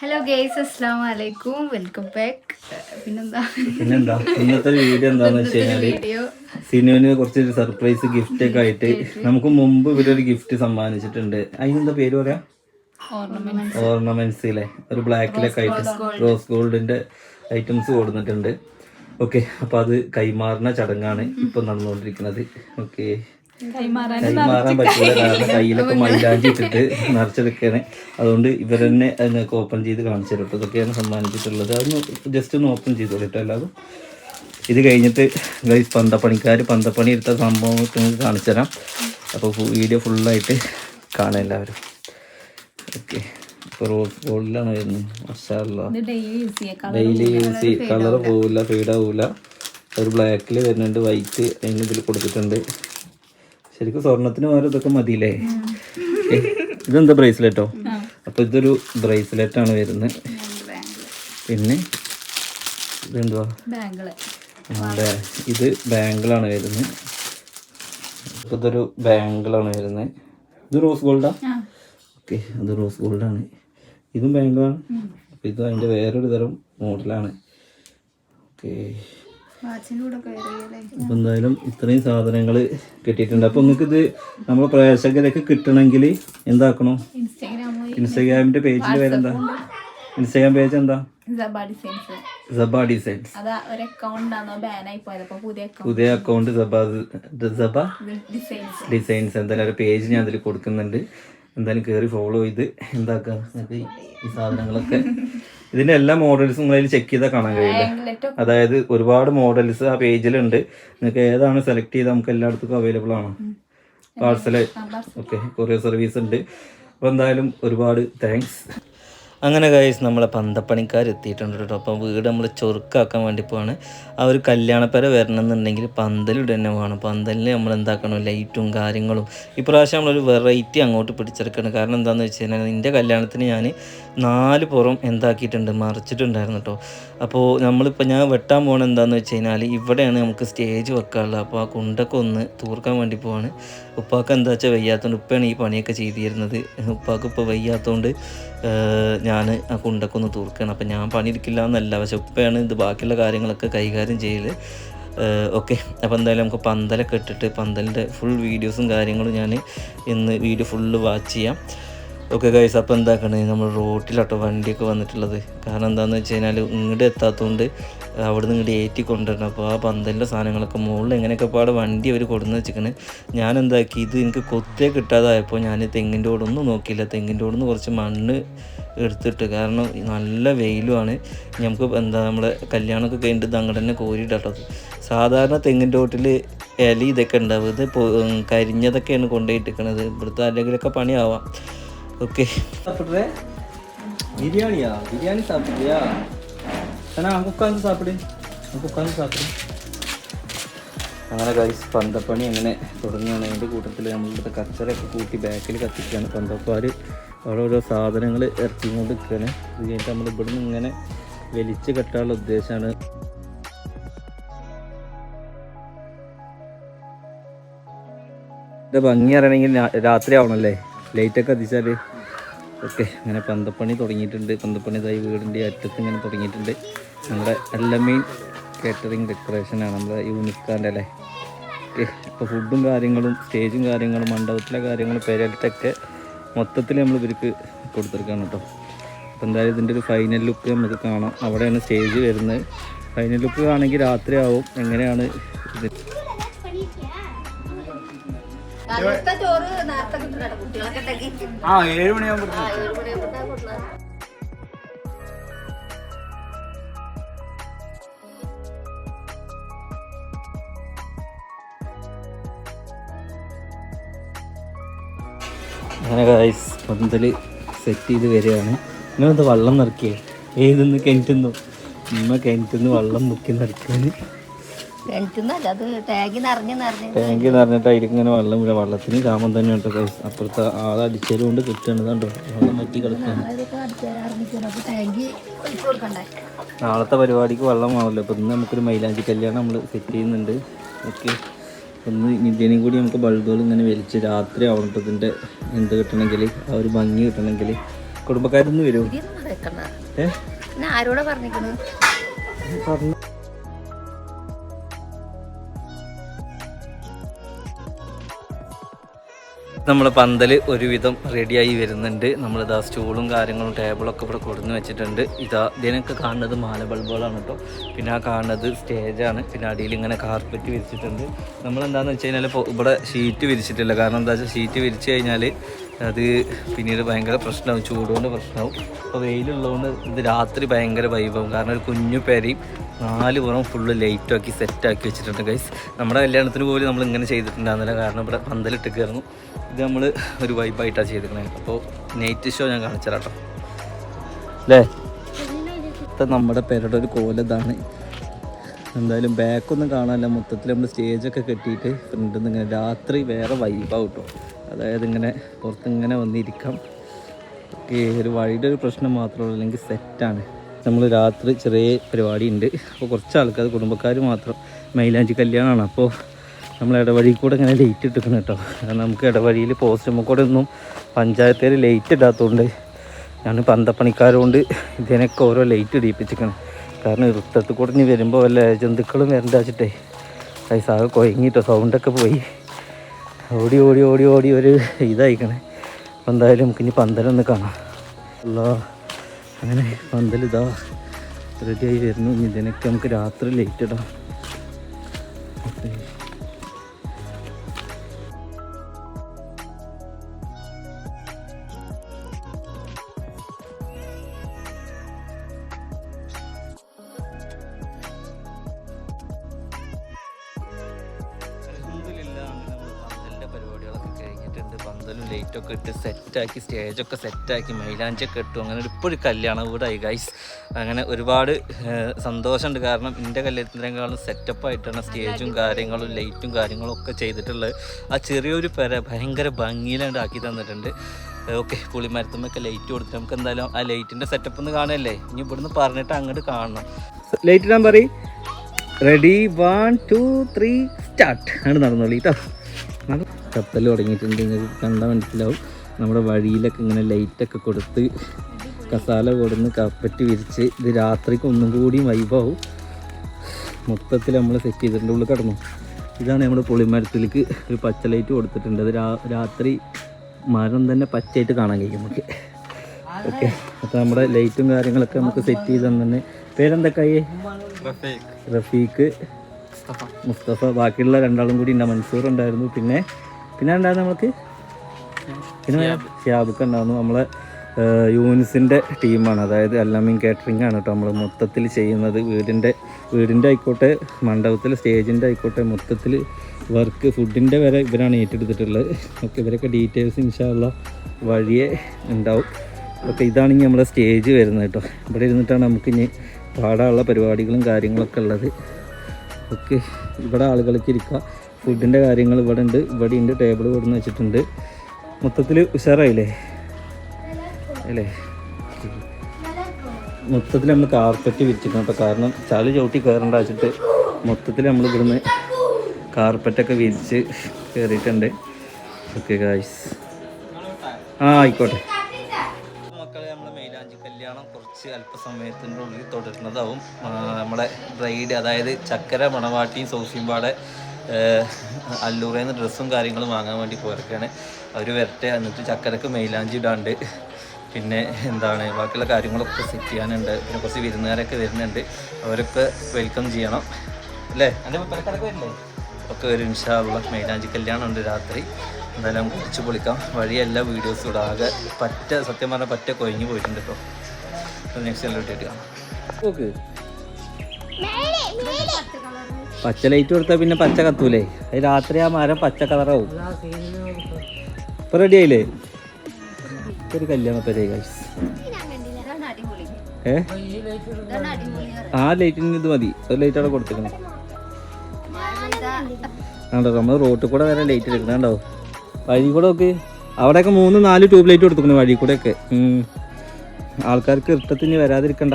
Hello guys അസ്സാം വലൈക്കും welcome back പിന്നെന്താ? പിന്നെന്താ? ഇന്നത്തെ വീഡിയോ എന്താന്ന് വെച്ച് കഴിഞ്ഞാൽ സിനുവിന് കുറച്ച് സർപ്രൈസ് ഗിഫ്റ്റ് ഒക്കെ ആയിട്ട് നമുക്ക് മുമ്പ് ഇവരൊരു ഗിഫ്റ്റ് സമ്മാനിച്ചിട്ടുണ്ട്. അതിനെന്താ പേര് പറയാ? ഓർണമെന്റ്സ് ഓർണമെന്റ്സിലെ ഒരു ബ്ലാക്കിലൊക്കെ ആയിട്ട് റോസ് ഗോൾഡിന്റെ ഐറ്റംസ് കൊടുത്തിട്ടുണ്ട്. ഓക്കെ അപ്പൊ അത് കൈമാറുന്ന ചടങ്ങാണ് ഇപ്പൊ നടന്നുകൊണ്ടിരിക്കുന്നത്. ഓക്കെ കൈമാറാൻ പറ്റില്ല കാരണം കയ്യിലൊക്കെ മൈലാഞ്ചി ഇട്ടിട്ട് നിറച്ചെടുക്കാണ് അതുകൊണ്ട് ഇവർ തന്നെ അതിനൊക്കെ ഓപ്പൺ ചെയ്ത് കാണിച്ചു തരും അപ്പോൾ ഇതൊക്കെയാണ് സമ്മാനിച്ചിട്ടുള്ളത്. അതൊന്ന് ജസ്റ്റ് ഒന്ന് ഓപ്പൺ ചെയ്ത് കൊടുത്തിട്ട് അല്ലാതെ ഇത് കഴിഞ്ഞിട്ട് ഗൈസ് പന്തപ്പണിക്കാർ പന്തപ്പണി എടുത്ത സംഭവം നിങ്ങൾക്ക് കാണിച്ചു തരാം അപ്പോൾ വീഡിയോ ഫുള്ളായിട്ട് കാണാം എല്ലാവരും. ഓക്കെ ഗോൾഡിലാണ് വരുന്നത്. ഡെയിലി യൂസ് ചെയ്യാം. കളർ പോവില്ല ഫെയ്ഡ് ആവില്ല ഒരു ബ്ലാക്കിൽ വരുന്നുണ്ട് വൈറ്റ് അതിന് ഇതിൽ കൊടുത്തിട്ടുണ്ട്. ശരിക്കും സ്വർണത്തിന് പകരം ഇതൊക്കെ മതിയില്ലേ? ഇതെന്താ ബ്രേസ്ലെറ്റോ? അപ്പോൾ ഇതൊരു ബ്രേസ്ലെറ്റ് ആണ് വരുന്നത് പിന്നെ ഇതെന്തുവാ? ഇത് ബാംഗിൾ ഇത് ബാങ്കിളാണ് വരുന്നത് ഇതൊരു ആണ് വരുന്നത് ഇത് റോസ് ഗോൾഡാ? ഓക്കെ അത് റോസ് ഗോൾഡാണ്. ഇതും ബാങ്കിളാണ്. അപ്പോൾ ഇത് അതിന്റെ വേറൊരു തരം മോഡലാണ്. ഓക്കെ. കയറിയല്ലേ? എന്തായാലും ഇത്രയും സാധനങ്ങൾ കിട്ടിയിട്ടുണ്ട്. അപ്പൊ നിങ്ങൾക്ക് ഇത് നമ്മുടെ പ്രേക്ഷകരൊക്കെ കിട്ടണമെങ്കിൽ എന്താക്കണം? ഇൻസ്റ്റാഗ്രാമിന്റെ പേജിൽ പേരെന്താ? ഇൻസ്റ്റാഗ്രാം പേജ് എന്താ സബ ഡിസൈൻസ് പുതിയ അക്കൗണ്ട് സബ സബ ഡിസൈൻസ് എന്തായാലും ഒരു പേജ് ഞാൻ അതിൽ കൊടുക്കുന്നുണ്ട്. എന്തായാലും കയറി ഫോളോ ചെയ്ത് എന്താക്കാം? ഈ സാധനങ്ങളൊക്കെ ഇതിന്റെ എല്ലാ മോഡൽസും നിങ്ങൾ അതിൽ ചെക്ക് ചെയ്താൽ കാണാൻ കഴിയില്ല അതായത് ഒരുപാട് മോഡൽസ് ആ പേജിലുണ്ട് നിങ്ങൾക്ക് ഏതാണ് സെലക്ട് ചെയ്ത് നമുക്ക് എല്ലായിടത്തും അവൈലബിൾ ആണ്. പാർസൽ ഓക്കെ കൊറിയർ സർവീസ് ഉണ്ട്. അപ്പോൾ എന്തായാലും ഒരുപാട് താങ്ക്സ് അങ്ങനെ കഴിച്ച് നമ്മളെ പന്തപ്പണിക്കാർ എത്തിയിട്ടുണ്ട് കേട്ടോ. അപ്പം വീട് നമ്മൾ ചൊറുക്കാക്കാൻ വേണ്ടി പോവാണ്. ആ ഒരു കല്യാണപ്പര വരണം എന്നുണ്ടെങ്കിൽ പന്തലിവിടെ തന്നെ വേണം. പന്തലിന് നമ്മൾ എന്താക്കണം? ലൈറ്റും കാര്യങ്ങളും. ഇപ്രാവശ്യം നമ്മളൊരു വെറൈറ്റി അങ്ങോട്ട് പിടിച്ചെടുക്കണം. കാരണം എന്താണെന്ന് വെച്ച് കഴിഞ്ഞാൽ എന്റെ കല്യാണത്തിന് ഞാൻ നാല് പുറം എന്താക്കിയിട്ടുണ്ട് മറിച്ചിട്ടുണ്ടായിരുന്നു കേട്ടോ. അപ്പോൾ നമ്മളിപ്പോൾ ഞാൻ വെട്ടാൻ പോകണം എന്താണെന്ന് വെച്ച് കഴിഞ്ഞാൽ ഇവിടെയാണ് നമുക്ക് സ്റ്റേജ് വെക്കാനുള്ളത്. അപ്പോൾ ആ കുണ്ടൊക്കെ ഒന്ന് തൂർക്കാൻ വേണ്ടി പോവാണ്. ഉപ്പാക്ക് എന്താ വെച്ചാൽ വയ്യാത്തതുകൊണ്ട് ഉപ്പയാണ് ഈ പണിയൊക്കെ ചെയ്തിരുന്നത്. ഉപ്പാക്ക് ഇപ്പോൾ വയ്യാത്തതുകൊണ്ട് ഞാൻ ആ കുണ്ടൊക്കെ ഒന്ന് തൂർക്കുകയാണ്. അപ്പം ഞാൻ പണിയെടുക്കില്ല എന്നല്ല. പക്ഷെ ഉപ്പയാണ് ഇത് ബാക്കിയുള്ള കാര്യങ്ങളൊക്കെ കൈകാര്യം ചെയ്യൽ. ഓക്കെ. അപ്പോൾ എന്തായാലും നമുക്ക് പന്തലൊക്കെ ഇട്ടിട്ട് പന്തലിന്റെ ഫുൾ വീഡിയോസും കാര്യങ്ങളും ഞാൻ ഇന്ന് വീഡിയോ ഫുള്ള് വാച്ച് ചെയ്യാം. ഓക്കെ ഗൈസ് അപ്പോൾ എന്താക്കണേ? നമ്മൾ റോട്ടിലാട്ടോ വണ്ടിയൊക്കെ വന്നിട്ടുള്ളത്. കാരണം എന്താണെന്ന് വെച്ച് കഴിഞ്ഞാൽ ഇങ്ങോട്ട് എത്താത്തതുകൊണ്ട് അവിടെ നിന്ന് ഇങ്ങോട്ട് ഏറ്റി കൊണ്ടുവരണം അപ്പോൾ ആ പന്തലിന്റെ സാധനങ്ങളൊക്കെ മുകളിൽ എങ്ങനെയൊക്കെ പാടെ വണ്ടി അവർ കൊടുന്ന് വെച്ചിരിക്കണേ. ഞാൻ എന്താക്കി? ഇത് എനിക്ക് കൊത്തേ കിട്ടാതായപ്പോൾ ഞാൻ തെങ്ങിന്റെ ഓടൊന്നും നോക്കിയില്ല. തെങ്ങിന്റെ ഓടുന്ന് കുറച്ച് മണ്ണ് എടുത്തിട്ട്. കാരണം നല്ല വെയിലുമാണ്. നമുക്ക് എന്താ നമ്മളെ കല്യാണമൊക്കെ കഴിഞ്ഞിട്ട് അങ്ങോട്ട് തന്നെ കോരിയിട്ടത് സാധാരണ തെങ്ങിന്റെ തോട്ടിൽ ഇല ഇതൊക്കെ ഉണ്ടാവും. ഇത് കരിഞ്ഞതൊക്കെയാണ് കൊണ്ടുപോയിട്ടിരിക്കണത്. ഇവിടുത്തെ ആരെങ്കിലുമൊക്കെ പണിയാവാം. ഓക്കെ. ബിരിയാണി അങ്ങനെ കഴിച്ച് പന്തപ്പണി അങ്ങനെ തുടങ്ങുകയാണ്. അതിന്റെ കൂട്ടത്തിൽ നമ്മളുടെ കച്ചറയൊക്കെ കൂട്ടി ബാക്കിൽ കത്തിക്കുകയാണ് പന്തപ്പാർ അവിടെ ഓരോ സാധനങ്ങൾ ഇറക്കിക്കൊണ്ട് നിൽക്കുകയാണ് ഇത് കഴിഞ്ഞിട്ട് നമ്മൾ ഇവിടുന്ന് ഇങ്ങനെ വലിച്ച് കെട്ടാനുള്ള ഉദ്ദേശമാണ് ഇതിന്റെ ഭംഗി അറിയണമെങ്കിൽ രാത്രി ആവണല്ലേ? ലൈറ്റൊക്കെ അതിച്ചാൽ ഓക്കെ അങ്ങനെ പന്തപ്പണി തുടങ്ങിയിട്ടുണ്ട്. പന്തപ്പണി ഇതായി വീടിന്റെ അറ്റത്ത് ഇങ്ങനെ തുടങ്ങിയിട്ടുണ്ട്. നമ്മുടെ എല്ലമെയിൻ കാറ്ററിങ് ഡെക്കറേഷനാണ് നമ്മുടെ യൂണിക്കാന്റെ അല്ലേ? ഓക്കെ അപ്പോൾ ഫുഡും കാര്യങ്ങളും സ്റ്റേജും കാര്യങ്ങളും മണ്ഡപത്തിലെ കാര്യങ്ങളും പേരലത്തൊക്കെ മൊത്തത്തിൽ നമ്മൾ ഇവർക്ക് കൊടുത്തിരിക്കുകയാണ് കേട്ടോ. അപ്പോൾ എന്തായാലും ഇതിന്റെ ഒരു ഫൈനൽ ലുക്ക് നമുക്ക് കാണാം. അവിടെയാണ് സ്റ്റേജ് വരുന്നത്. ഫൈനൽ ലുക്ക് ആണെങ്കിൽ രാത്രി ആവും എങ്ങനെയാണ് ഇത്? ആ ഏഴ് മണിയാകുമ്പോൾ അങ്ങനെ ഗൈസ് പന്തൽ സെറ്റ് ചെയ്ത് വരികയാണ്. നിങ്ങളെന്താ വള്ളം നിറക്കിയേ ഏതെന്ന് കിണറ്റുന്നു? ഉമ്മ കിണറ്റുന്ന് വള്ളം മുക്കി അത് ടാങ്കി നിറഞ്ഞ് നിറഞ്ഞ് ടാങ്ക് നിറഞ്ഞിട്ടായിരിക്കും ഇങ്ങനെ വെള്ളം വീഴുക വെള്ളത്തിന് ക്ഷാമം തന്നെ ഉണ്ട് ഗൈസ് അപ്പുറത്തെ ആളെ അടിച്ചത് കൊണ്ട് കിട്ടണതുണ്ടോ കണ്ടോ? വെള്ളം വറ്റി കിടക്കുകയാണ് നാളത്തെ പരിപാടിക്ക് വെള്ളം ആണല്ലോ അപ്പോൾ ഇന്ന് നമുക്കൊരു മൈലാഞ്ചി കല്യാണം നമ്മൾ സെറ്റ് ചെയ്യുന്നുണ്ട്. ഓക്കെ. ഒന്ന് ഇതിനും കൂടി നമുക്ക് ബൾബുകൾ ഇങ്ങനെ വലിച്ച് രാത്രി ആവണം ഇതിന്റെ എന്ത് കിട്ടണമെങ്കിൽ ആ ഒരു ഭംഗി കിട്ടണമെങ്കിൽ കുടുംബക്കാരൊന്നും പിന്നെ ആരോടെ പറഞ്ഞു നമ്മളെ പന്തൽ ഒരുവിധം റെഡിയായി വരുന്നുണ്ട്. നമ്മളിതാ സ്റ്റൂളും കാര്യങ്ങളും ടേബിളൊക്കെ ഇവിടെ കൊടുന്ന് വെച്ചിട്ടുണ്ട്. ഇതാ ഇതിനൊക്കെ കാണുന്നത് മാല ബൾബുകളാണ് കേട്ടോ പിന്നെ ആ കാണുന്നത് സ്റ്റേജാണ് പിന്നെ അടിയിൽ ഇങ്ങനെ കാർപ്പറ്റ് വിരിച്ചിട്ടുണ്ട്. നമ്മളെന്താണെന്ന് വെച്ച് കഴിഞ്ഞാൽ ഇവിടെ ഷീറ്റ് വിരിച്ചിട്ടില്ല. കാരണം എന്താ വെച്ചാൽ ഷീറ്റ് വിരിച്ച് കഴിഞ്ഞാൽ അത് പിന്നീട് ഭയങ്കര പ്രശ്നമാവും ചൂടുകൊണ്ട് പ്രശ്നമാവും. അപ്പോൾ വെയിലുള്ളതുകൊണ്ട് ഇത് രാത്രി ഭയങ്കര വൈഭവം കാരണം ഒരു കുഞ്ഞു പേരെയും നാല് പുറം ഫുള്ള് ലൈറ്റാക്കി സെറ്റാക്കി വെച്ചിട്ടുണ്ട് ഗൈസ് നമ്മുടെ കല്യാണത്തിന് പോലും നമ്മൾ ഇങ്ങനെ ചെയ്തിട്ടുണ്ടായിരുന്നില്ല. കാരണം ഇവിടെ പന്തലിട്ട് കയറുന്നു ഇത് നമ്മൾ ഒരു വൈബായിട്ടാണ് ചെയ്തിരിക്കുന്നത് അപ്പോൾ നൈറ്റ് ഷോ ഞാൻ കാണിച്ചു അല്ലേ ഇപ്പം നമ്മുടെ പേരുടെ ഒരു കോലതാണ് എന്തായാലും ബാക്കൊന്നും കാണാനില്ല. മൊത്തത്തിൽ നമ്മൾ സ്റ്റേജൊക്കെ കെട്ടിയിട്ട് ഫ്രണ്ടിൽ നിന്ന് ഇങ്ങനെ രാത്രി വേറെ വൈബാവും കേട്ടോ അതായത് ഇങ്ങനെ പുറത്തിങ്ങനെ വന്നിരിക്കാം. ഓക്കെ ഒരു വഴിയുടെ ഒരു പ്രശ്നം മാത്രമേ ഉള്ളൂ അല്ലെങ്കിൽ സെറ്റാണ് നമ്മൾ രാത്രി ചെറിയ പരിപാടി ഉണ്ട് അപ്പോൾ കുറച്ച് ആൾക്കാർ കുടുംബക്കാർ മാത്രം മൈലാഞ്ചി കല്യാണമാണ് അപ്പോൾ നമ്മൾ ഇടവഴി കൂടെ ഇങ്ങനെ ലേറ്റ് ഇട്ടിരിക്കണം കേട്ടോ. കാരണം നമുക്ക് ഇടവഴിയിൽ പോസ്റ്റ് കൂടെ ഒന്നും പഞ്ചായത്തിൽ ലേറ്റ് ഇടാത്തതുകൊണ്ട് ഞാൻ പന്തപ്പണിക്കാരുകൊണ്ട് ഇതിനൊക്കെ ഓരോ ലൈറ്റ് ഇടിയിപ്പിച്ചിരിക്കണം കാരണം ഇരുട്ടത്ത് കൂടെ ഇനി വരുമ്പോൾ വല്ല ജന്തുക്കളും വരണ്ട വെച്ചിട്ടേ പൈസ കുഴങ്ങിയിട്ടോ സൗണ്ടൊക്കെ പോയി. ഓടി ഓടി ഓടി ഓടി ഒരു ഇതായിക്കണേ. അപ്പോൾ എന്തായാലും നമുക്ക് ഇനി പന്തലൊന്ന് കാണാം. അല്ലോ അങ്ങനെ പന്തൽ ഇതാ റെഡിയായി വരുന്നു. ഇതിനൊക്കെ നമുക്ക് രാത്രി ലേറ്റ് ഇടാം. പന്തലും ലൈറ്റൊക്കെ ഇട്ട് സെറ്റാക്കി സ്റ്റേജൊക്കെ സെറ്റാക്കി മൈലാഞ്ചൊക്കെ ഇട്ടു. അങ്ങനെ ഇപ്പോൾ കല്യാണ വീടായി ഗൈസ് അങ്ങനെ ഒരുപാട് സന്തോഷമുണ്ട്. കാരണം എന്റെ കല്യാണത്തിനേക്കാളും സെറ്റപ്പായിട്ടാണ് സ്റ്റേജും കാര്യങ്ങളും ലൈറ്റും കാര്യങ്ങളും ഒക്കെ ചെയ്തിട്ടുള്ളത്. ആ ചെറിയൊരു പെര ഭയങ്കര ഭംഗിയിലാണ്ട് ആക്കി തന്നിട്ടുണ്ട്. ഓക്കെ പുളിമരത്തുമ്മൊക്കെ ലൈറ്റ് കൊടുത്തിട്ട് നമുക്ക് എന്തായാലും ആ ലൈറ്റിന്റെ സെറ്റപ്പ് ഒന്ന് കാണല്ലേ? ഇനി ഇവിടുന്ന് പറഞ്ഞിട്ട് അങ്ങോട്ട് കാണണം. ലൈറ്റ് ഇടാൻ പറയും. Ready one two three start ആണ് നടന്നോളൂ കേട്ടോ കപ്പൽ തുടങ്ങിയിട്ടുണ്ട്. നിങ്ങൾക്ക് കണ്ടാൽ മനസ്സിലാവും. നമ്മുടെ വഴിയിലൊക്കെ ഇങ്ങനെ ലൈറ്റൊക്കെ കൊടുത്ത് കസാല കൊടുന്ന് കപ്പറ്റ് വിരിച്ച് ഇത് രാത്രിക്ക് ഒന്നും കൂടി വൈബാവും മൊത്തത്തിൽ നമ്മൾ സെറ്റ് ചെയ്തിട്ടുണ്ട്. ഉള്ളിൽ കിടന്നു. ഇതാണ് നമ്മുടെ പുളിമരത്തിലേക്ക് ഒരു പച്ച ലൈറ്റ് കൊടുത്തിട്ടുണ്ട്. അത് രാത്രി മരം തന്നെ പച്ചയായിട്ട് കാണാൻ കഴിയും നമുക്ക്. ഓക്കെ അപ്പോൾ നമ്മുടെ ലൈറ്റും കാര്യങ്ങളൊക്കെ നമുക്ക് സെറ്റ് ചെയ്ത് തന്നെ പേരെന്തൊക്കെയായി റഫീഖ്. മുസ്തഫ. ബാക്കിയുള്ള രണ്ടാളും കൂടി ഉണ്ട് മൻസൂർ ഉണ്ടായിരുന്നു. പിന്നെ പിന്നെ ഉണ്ടായിരുന്നു നമുക്ക് പിന്നെ ഷിയാബുക്ക് ഉണ്ടായിരുന്നു. നമ്മളെ യൂനിസിന്റെ ടീമാണ്. അതായത് അല്ലാമീൻ കാറ്ററിംഗ് ആണ് കേട്ടോ നമ്മൾ മൊത്തത്തിൽ ചെയ്യുന്നത്. വീടിന്റെ വീടിന്റെ ആയിക്കോട്ടെ മണ്ഡപത്തിലെ സ്റ്റേജിന്റെ ആയിക്കോട്ടെ മൊത്തത്തിൽ വർക്ക് ഫുഡിന്റെ വരെ ഇവരാണ് ഏറ്റെടുത്തിട്ടുള്ളത്. ഓക്കെ ഇവരൊക്കെ ഡീറ്റെയിൽസ് ഇൻഷാല്ല വഴിയെ ഉണ്ടാവും. ഓക്കെ ഇതാണ് ഇനി നമ്മുടെ സ്റ്റേജ് വരുന്നത് കേട്ടോ. ഇവിടെ ഇരുന്നിട്ടാണ് നമുക്ക് ഇനി പാടാനുള്ള പരിപാടികളും കാര്യങ്ങളൊക്കെ ഉള്ളത്. ഓക്കെ ഇവിടെ ആളുകൾക്ക് ഇരിക്കുക. ഫുഡിന്റെ കാര്യങ്ങൾ ഇവിടെ ഉണ്ട്. ഇവിടെ ഉണ്ട്. ടേബിൾ ഇവിടെ നിന്ന് വെച്ചിട്ടുണ്ട്. മൊത്തത്തിൽ ഉഷാറായില്ലേ? അല്ലേ? മൊത്തത്തിൽ നമ്മൾ കാർപ്പറ്റ് വിരിച്ചിരിക്കണം കേട്ടോ. കാരണം ചളി ചവിട്ടി കയറേണ്ട വെച്ചിട്ട് മൊത്തത്തിൽ നമ്മൾ ഇവിടുന്ന് കാർപ്പറ്റൊക്കെ വിരിച്ച് കയറിയിട്ടുണ്ട്. ഓക്കെ ഗായ്സ് ആ ആയിക്കോട്ടെ. കുറച്ച് അല്പസമയത്തിന്റെ ഉള്ളിൽ തുടരുന്നതാവും. നമ്മുടെ നമ്മളെ ബ്രൈഡ് അതായത് ചക്കര മണവാട്ടിയും സൗസിമ്പാടെ അല്ലൂറിൽ നിന്ന് ഡ്രസ്സും കാര്യങ്ങളും വാങ്ങാൻ വേണ്ടി പോയിരിക്കുകയാണ് അവർ വരട്ടെ എന്നിട്ട് ചക്കരക്ക് മെയിലാഞ്ചി ഇടാണ്ട്. പിന്നെ എന്താണ് ബാക്കിയുള്ള കാര്യങ്ങളൊക്കെ സെറ്റ് ചെയ്യാനുണ്ട്. പിന്നെ കുറച്ച് വിരുന്നുകാരൊക്കെ വരുന്നുണ്ട്. അവരൊക്കെ വെൽക്കം ചെയ്യണം. അല്ലേ? എന്റെ പലക്കാരൊക്കെ വരില്ലേ? ഒക്കെ ഒരു ഇൻഷാള്ള മെയിലാഞ്ചി കല്യാണം ഉണ്ട് രാത്രി. എന്തായാലും കുറച്ച് പൊളിക്കാം. വഴിയെല്ലാ വീഡിയോസ് ഇടാകെ പറ്റ സത്യം പറഞ്ഞാൽ പറ്റ കൊഴിഞ്ഞു പോയിട്ടുണ്ട് കേട്ടോ നെക്സ്റ്റ് പച്ച ലൈറ്റ് കൊടുത്താൽ പിന്നെ പച്ച കത്തൂലേ? അത് രാത്രി ആ മരം പച്ച കളറാവും ഇപ്പൊ റെഡി ആയില്ലേ? ഒരു കല്യാണ ഏ? ആ ലൈറ്റിന് ഇത് മതി. ഒരു ലൈറ്റ് അവിടെ കൊടുത്തേക്കണം. ആണ്ടോ നമ്മൾ റോട്ടിൽ കൂടെ വരെ ലൈറ്റ് എടുക്കണോ. വഴി കൂടെ നോക്ക്. അവിടെയൊക്കെ മൂന്ന് നാല് ട്യൂബ് ലൈറ്റ് കൊടുത്തേക്കണു വഴി കൂടെ ഒക്കെ ആൾക്കാർക്ക് ഇഷ്ടത്തിന് വരാതിരിക്കണ്ട.